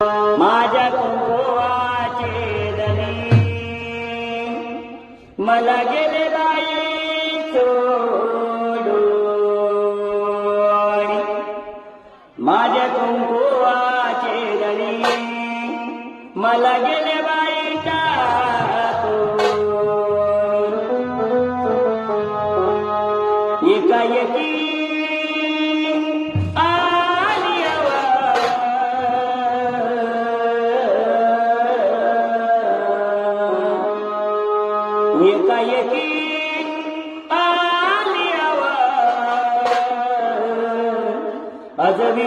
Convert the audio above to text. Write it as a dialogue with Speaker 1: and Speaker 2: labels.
Speaker 1: माझ्या कुंकुवाचे दनी मला गेले बाई सोडून. माझ्या कुंकुवाचे दनी मला गेले बाई टाकून एकाएकी एकाएकी आली आवाज. अजबी